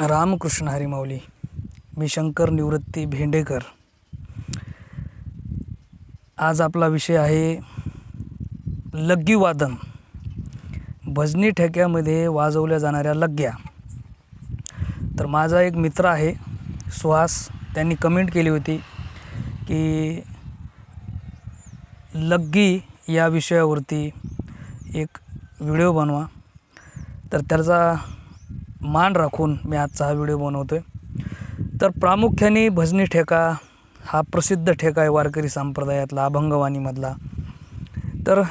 रामकृष्ण हरीमाऊली मी शंकर निवृत्ती भेंडेकर. आज आपला विषय आहे लग्गी वादन भजनी ठेक्यामध्ये वाजवल्या जाणाऱ्या लग्ग्या. तर माझा एक मित्र आहे सुहास त्यांनी कमेंट केली होती की लग्गी या विषयावरती एक व्हिडिओ बनवा. तर त्याचा मान राखून मी आजचा हा व्हिडिओ बनवतो आहे तर प्रामुख्याने भजनी ठेका हा प्रसिद्ध ठेका आहे वारकरी संप्रदायातला अभंगवाणीमधला. तर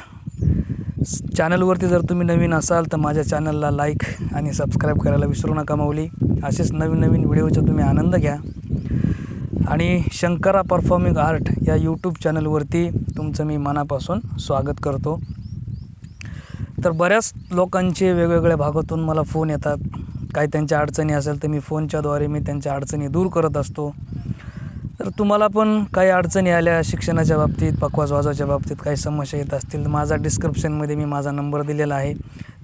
चॅनलवरती जर तुम्ही नवीन असाल तर माझ्या चॅनलला लाईक आणि सबस्क्राईब करायला विसरू नका माऊली. असेच नवीन नवीन व्हिडिओचा तुम्ही आनंद घ्या. आणि शंकरा परफॉर्मिंग आर्ट या यूट्यूब चॅनलवरती तुमचं मी मनापासून स्वागत करतो. तर बऱ्याच लोकांचे वेगवेगळ्या भागातून मला फोन येतात. काही त्यांच्या अडचणी असेल तर मी फोनच्याद्वारे मी त्यांच्या अडचणी दूर करत असतो. तर तुम्हाला पण काही अडचणी आल्या शिक्षणाच्या बाबतीत पकवाज वाजवाच्या बाबतीत काही समस्या येत असतील तर माझा डिस्क्रिप्शनमध्ये मी माझा नंबर दिलेला आहे.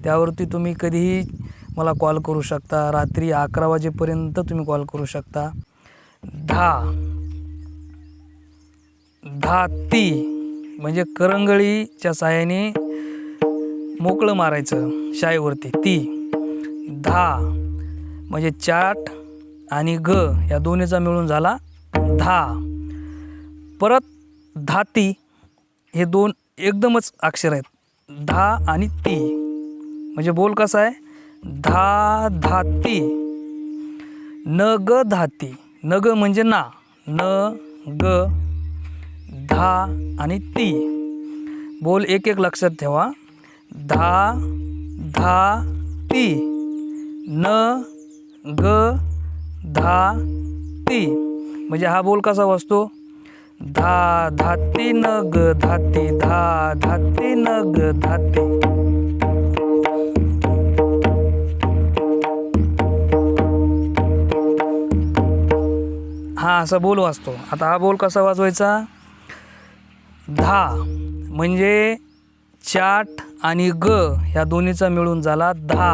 त्यावरती तुम्ही कधीही मला कॉल करू शकता. रात्री अकरा वाजेपर्यंत तुम्ही कॉल करू शकता. दहा दहा ती म्हणजे करंगळीच्या साह्याने मोकळं मारायचं शाळेवरती. ती दहा म्हणजे चाट आणि ग या दोन्हीचा मिळून झाला धा. परत धाती हे दोन एकदमच अक्षर आहेत. धा आणि ती. म्हणजे बोल कसा आहे? धा धाती. न ग धाती. न ग म्हणजे ना. न ग धा आणि ती. बोल एक एक लक्षात ठेवा. धा धा ती. न ग धा ती. म्हणजे हा बोल कसा वाजतो धा धाती न ग धाती धा धाती न ग धाती हा असा बोल वाचतो. आता हा बोल कसा वाजवायचा धा म्हणजे चाट आणि ग ह्या दोन्हीचा मिळून झाला धा.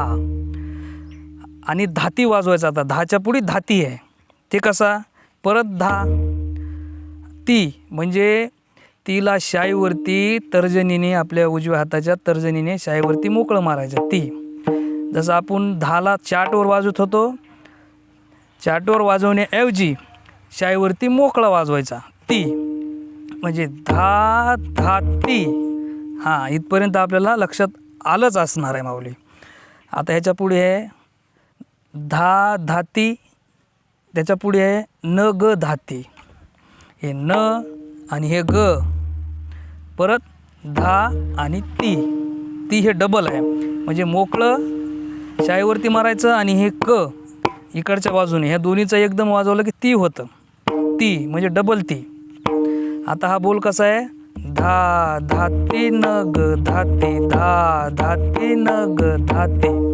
आणि धाती वाजवायचा आता. दहाच्या पुढे धाती आहे. ते कसा? परत धा. ती म्हणजे तिला शाईवरती तर्जनीने आपल्या उजव्या हाताच्या तर्जनीने शाईवरती मोकळं मारायचं. ती. जसं आपण दहाला चाटवर वाजवत होतो चाटवर वाजवण्याऐवजी शाईवरती मोकळा वाजवायचा. ती. म्हणजे धा धा ती. हां इथपर्यंत आपल्याला लक्षात आलंच असणार आहे माऊली. आता ह्याच्या पुढे आहे धा धाती त्याच्या पुढे आहे न ग धाती. हे न आणि हे ग. परत धा आणि ती. ती हे डबल आहे. म्हणजे मोकळं शाईवरती मारायचं आणि हे क इकडच्या बाजूने. ह्या दोन्हीचं एकदम वाजवलं की ती होतं. ती म्हणजे डबल ती. आता हा बोल कसा आहे? धा धाती न ग धाती. धा धाती न ग धाती.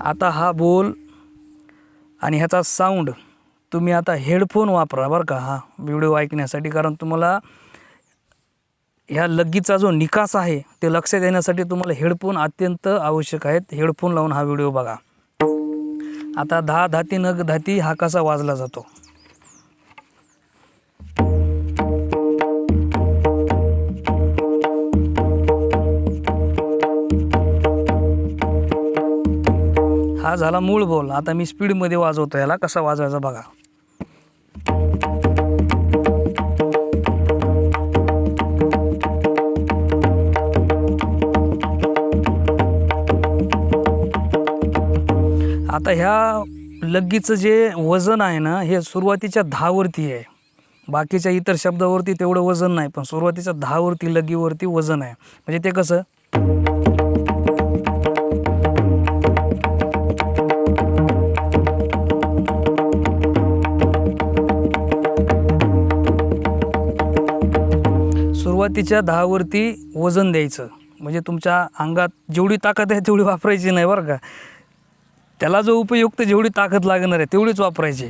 आता हा बोल आणि ह्याचा साऊंड तुम्ही आता हेडफोन वापरा बरं का हा व्हिडिओ ऐकण्यासाठी. कारण तुम्हाला ह्या लगीचा जो निकास आहे ते लक्षात येण्यासाठी तुम्हाला हेडफोन अत्यंत आवश्यक आहेत. हेडफोन लावून हा व्हिडिओ बघा. आता दहा धाती नग धाती हा कसा वाजला जातो? हा झाला मूळ बोल. आता मी स्पीडमध्ये वाजवतो याला. कसा वाजवायचा बघा. आता ह्या लग्गीचं जे वजन आहे ना हे सुरुवातीच्या दहावरती आहे. बाकीच्या इतर शब्दावरती तेवढं वजन नाही पण सुरुवातीच्या दहावरती लगीवरती वजन आहे. म्हणजे ते कसं? सुरुवातीच्या दहावरती वजन द्यायचं. म्हणजे तुमच्या अंगात जेवढी ताकद आहे तेवढी वापरायची नाही बरं का. त्याला जो उपयुक्त जेवढी ताकद लागणार आहे तेवढीच वापरायची.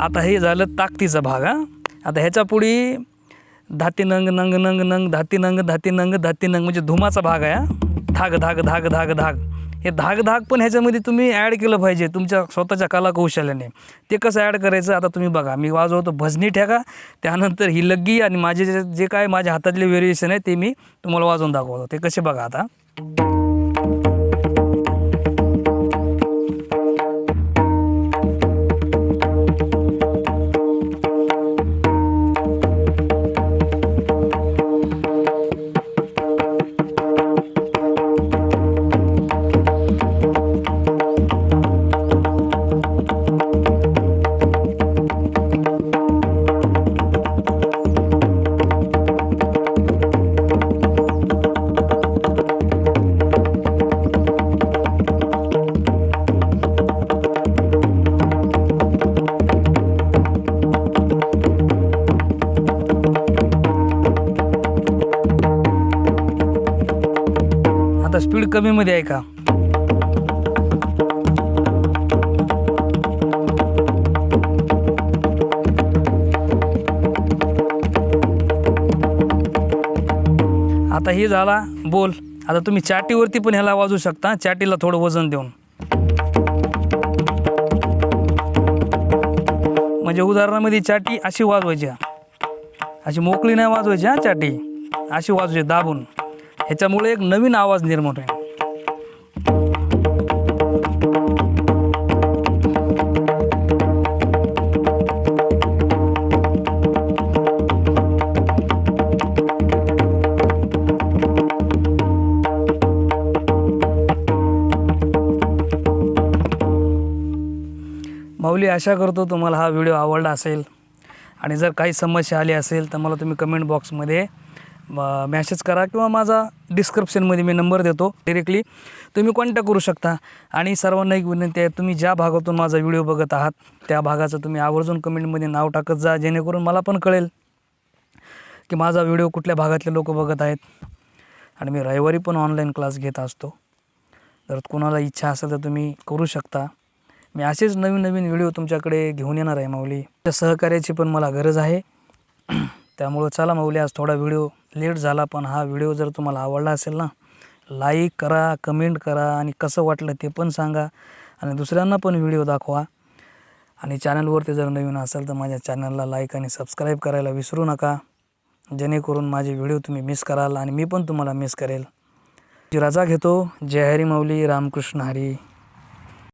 आता हे झालं ताकदीचा भाग हा. आता ह्याच्या पुढे धाती नंग नंग नंग नंग धाती नंग धाती नंग धाती नंग म्हणजे धुमाचा भाग आहे हा. धाग धाग धाग धाग धाग. हे धाग धाग पण ह्याच्यामध्ये तुम्ही ॲड केलं पाहिजे तुमच्या स्वतःच्या कलाकौशल्याने. ते कसं ॲड करायचं आता तुम्ही बघा. मी वाजवतो भजनी ठेका. त्यानंतर ही लग्गी आणि माझे जे जे काय माझ्या हातातले व्हेरिएशन आहे ते मी तुम्हाला वाजवून दाखवतो. ते कसे बघा आता. कमीमध्ये आहे का? आता हे झाला बोल. आता तुम्ही चाटीवरती पण ह्याला वाजवू शकता चाटीला थोडं वजन देऊन. म्हणजे उदाहरणामध्ये चाटी अशी वाजवायची. हा. अशी मोकळी नाही वाजवायची हा चाटी. अशी वाजवायची दाबून. ह्याच्यामुळे एक नवीन आवाज निर्माण होईल. माऊली आशा करतो तुम्हाला हा व्हिडिओ आवडला असेल. आणि जर काही समस्या आली असेल तर मला तुम्ही कमेंट बॉक्समध्ये मॅसेज करा किंवा माझा डिस्क्रिप्शनमध्ये मी नंबर देतो डिरेक्टली तुम्ही कॉन्टॅक्ट करू शकता. आणि सर्वांना एक विनंती आहे तुम्ही ज्या भागातून माझा व्हिडिओ बघत आहात त्या भागाचं तुम्ही आवर्जून कमेंटमध्ये नाव टाकत जा जेणेकरून मला पण कळेल की माझा व्हिडिओ कुठल्या भागातले लोक बघत आहेत. आणि मी रविवारी पण ऑनलाईन क्लास घेत असतो. जर कोणाला इच्छा असेल तर तुम्ही करू शकता. मी असेच नवीन नवीन व्हिडिओ तुमच्याकडे घेऊन येणार आहे माऊली. त्या सहकार्याची पण मला गरज आहे. त्यामुळं चला माऊली आज थोडा व्हिडिओ लेट झाला पण हा व्हिडिओ जर तुम्हाला आवडला असेल ना लाईक करा कमेंट करा आणि कसं वाटलं ते पण सांगा. आणि दुसऱ्यांना पण व्हिडिओ दाखवा. आणि चॅनलवरती जर नवीन असेल तर माझ्या चॅनलला लाईक आणि सबस्क्राईब करायला विसरू नका. जेणेकरून माझे व्हिडिओ तुम्ही मिस कराल आणि मी पण तुम्हाला मिस करेल. रजा घेतो. जय हरी माऊली. रामकृष्ण हरी.